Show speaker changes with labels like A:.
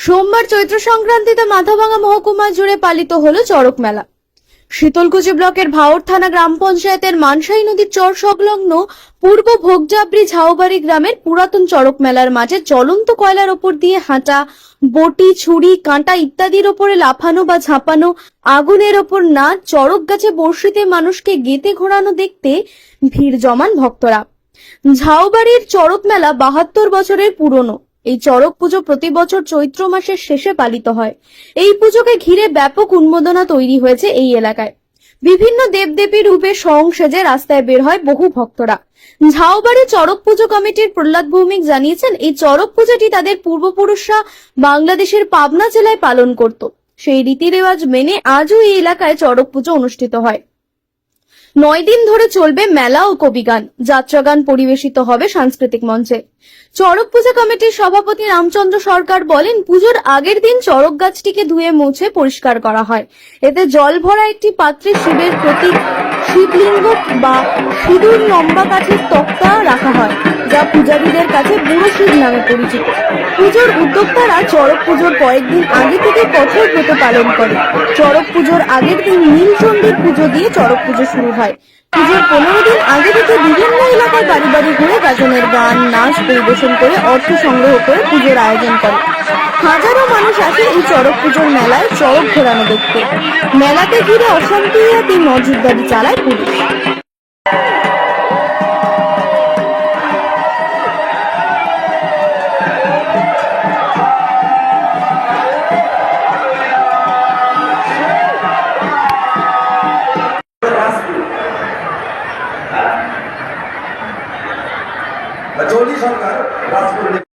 A: সোমবার চৈত্র সংক্রান্তিতে মাথাভাঙা মহকুমা জুড়ে পালিত হলো চড়ক মেলা। শীতলকুচি ব্লকের ভাওর থানা গ্রাম পঞ্চায়েতের মানসাই নদীর চর সংলগ্ন পূর্ব ভোগজাবরি ঝাউবাড়ি গ্রামের পুরাতন চড়ক মেলার মাঝে জ্বলন্ত কয়লার ওপর দিয়ে হাঁটা, বটি, ছুরি, কাঁটা ইত্যাদির ওপরে লাফানো বা ঝাঁপানো আগুনের ওপর না চড়ক গাছে বর্ষিতে মানুষকে গেতে ঘোরানো দেখতে ভিড় জমান ভক্তরা। ঝাউবাড়ির চড়ক মেলা বাহাত্তর বছরের পুরনো। এই চড়ক পুজো প্রতি বছর চৈত্র মাসের শেষে পালিত হয়। এই পুজোকে ঘিরে ব্যাপক উন্মোদনা তৈরি হয়েছে এই এলাকায়। বিভিন্ন দেবদেবীর রূপে সং সেজে রাস্তায় বের হয় বহু ভক্তরা। ঝাউবাড়ি চড়ক পুজো কমিটির প্রহ্লাদ ভৌমিক জানিয়েছেন, এই চড়ক পুজোটি তাদের পূর্বপুরুষরা বাংলাদেশের পাবনা জেলায় পালন করত। সেই রীতি রেওয়াজ মেনে আজও এই এলাকায় চড়ক পুজো অনুষ্ঠিত হয়। নয় দিন ধরে চলবে মেলা ও কবিগান যাত্রাগান পরিবেশিত হবে সাংস্কৃতিক মঞ্চে। চড়ক পূজা কমিটির সভাপতি রামচন্দ্র সরকার বলেন, পুজোর আগের দিন চড়ক গাছটিকে ধুয়ে মুছে পরিষ্কার করা হয়। এতে জল ভরা একটি পাত্রে শিবের প্রতীক, শিবলিঙ্গ বা সিঁদুর, লম্বা কাঠের তক্তা পূজারীদের কাছে বুড়ো নামে পরিচিত। পুজোর উদ্যোক্তারা চড়ক পুজোর কয়েকদিন আগে থেকে কঠোর ব্রত পালন করে চড়ক পুজোর আগের দিন নীলচণ্ডীর পুজো দিয়ে চড়ক পুজো শুরু হয়। পুজোর পনেরো দিন আগে থেকে বিভিন্ন এলাকায় বাড়ি বাড়ি ঘুরে গাজনের গান, নাচ পরিবেশন করে অর্থ সংগ্রহ করে পুজোর আয়োজন করে হাজারো মানুষ আসে এই চড়ক পুজোর মেলায় চড়ক ঘোরানো দেখতে। মেলাকে ঘিরে অশান্তি এড়াতে নজরদারি চালায় পুলিশ। জলি সরকার রাজপুর